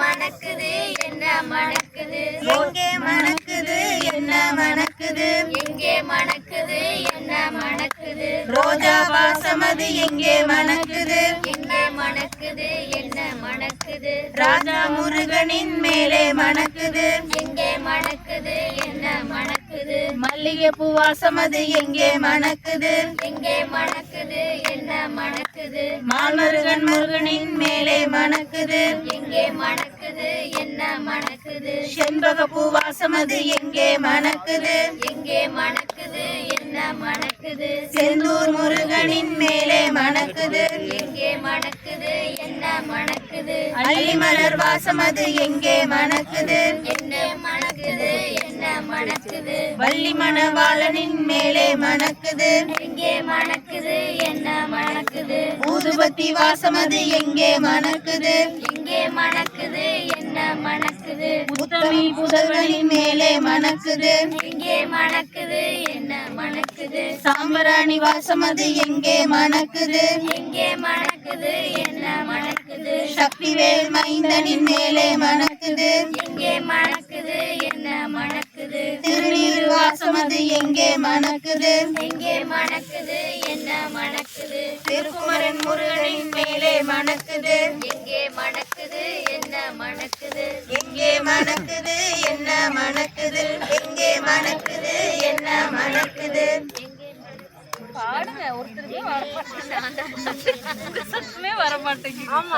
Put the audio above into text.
மணக்குது என்ன மணக்குது? எங்கே மணக்குது என்ன மணக்குது? எங்கே மணக்குது என்ன மணக்குது? ரோஜா வாசமது எங்கே மணக்குது? எங்கே மணக்குது என்ன மணக்குது? ராஜா முருகனின் மேலே மணக்குது. எங்கே மணக்குது என்ன மணக்குது மல்லிகைப்பூ வாசமது எங்கே மணக்குது? எங்கே மணக்குது? என்ன மணக்குது? மால்மருகன் முருகனின் மேலே மணக்குது. எங்கே மணக்குது? என்ன மணக்குது? செண்பக பூ வாசமது எங்கே மணக்குது? எங்கே மணக்குது? என்ன மணக்குது? செந்தூர் முருகனின் மேலே மணக்குது. எங்கே மணக்குது? என்ன மணக்குது? அள்ளிமலர் வாசமது எங்கே மணக்குது? என்ன மணக்குது? என்ன மணக்குது. வள்ளி மணவாளனின் மேலே மணக்குது. எங்கே மணக்குது? என்ன மணக்குது? ஊதுபத்தி வாசமது எங்கே மணக்குது? எங்கே மணக்குது? என்ன மணக்குது? உத்தமி புதல்வனின் மேலே மணக்குது. எங்கே மணக்குது? என்ன மணக்குது? சாம்பராணி வாசமது எங்கே மணக்குது? எங்கே மணக்குது? என்ன மணக்குது? சக்திவேல் மைந்தனின் மேலே மணக்குது. எங்கே மணக்குது? என்ன திருநீர் வாசமது எங்கே மணக்குது? எங்கே மணக்குது? என்ன மணக்குது? திருக்குமரன் முருகனின் மேலே மணக்குது. எங்கே மணக்குது? என்ன மணக்குது? எங்கே மணக்குது? என்ன மணக்குது? எங்கே மணக்குது? என்ன மணக்குது? பாடுங்க ஒருத்தருமே வர மாட்டேங்குது வர மாட்டேங்குது